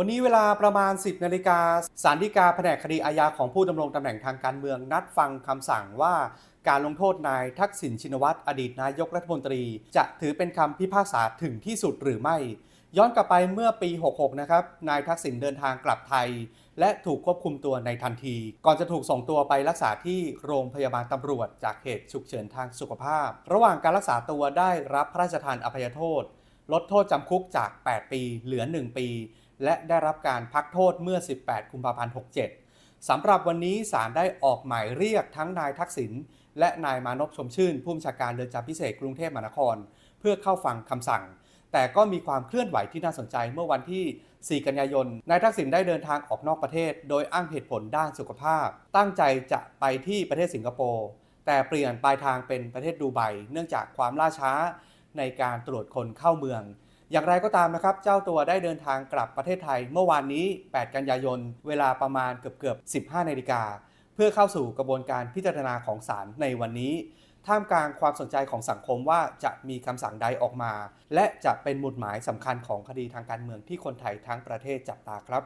วันนี้เวลาประมาณ 10นาฬิกาสารดีกาแผนกคดีอาญาของผู้ดำรงตำแหน่งทางการเมือง นัดฟังคำสั่งว่าการลงโทษนายทักษิณชินวัตรอดีตนายกรัฐมนตรี จะถือเป็นคำพิพากษาถึงที่สุดหรือไม่ ย้อนกลับไปเมื่อปี 66 นะครับ นายทักษิณเดินทางกลับไทย และถูกควบคุมตัวในทันที ก่อนจะถูกส่งตัวไปรักษาที่โรงพยาบาลตำรวจ จากเหตุฉุกเฉินทางสุขภาพ ระหว่างการรักษาตัวได้รับพระราชทานอภัยโทษ ลดโทษจำคุกจาก 8 ปี เหลือ 1 ปี และได้รับการพักโทษเมื่อ 18 กุมภาพันธ์ 67 สำหรับวันนี้ศาลได้ออกหมายเรียกทั้งนายทักษิณและนายมานพชมชื่น ผู้บัญชาการเรือนจำพิเศษกรุงเทพมหานคร เพื่อเข้าฟังคำสั่ง แต่ก็มีความเคลื่อนไหวที่น่าสนใจเมื่อวันที่ 4 กันยายน นายทักษิณได้เดินทางออกนอกประเทศ โดยอ้างเหตุผลด้านสุขภาพ ตั้งใจจะไปที่ประเทศสิงคโปร์ แต่เปลี่ยนปลายทางเป็นประเทศดูไบ เนื่องจากความล่าช้าในการตรวจคนเข้าเมือง อย่างไรก็ตามนะครับ เจ้าตัวได้เดินทางกลับประเทศไทย เมื่อวานนี้ 8 กันยายน เวลาประมาณเกือบเกือบ 15 นาฬิกา เพื่อเข้าสู่กระบวนการพิจารณาของศาลในวันนี้ ท่ามกลางความสนใจของสังคมว่าจะมีคำสั่งใดออกมา และจะเป็นหมุดหมายสำคัญของคดีทางการเมืองที่คนไทยทั้งประเทศจับตาครับ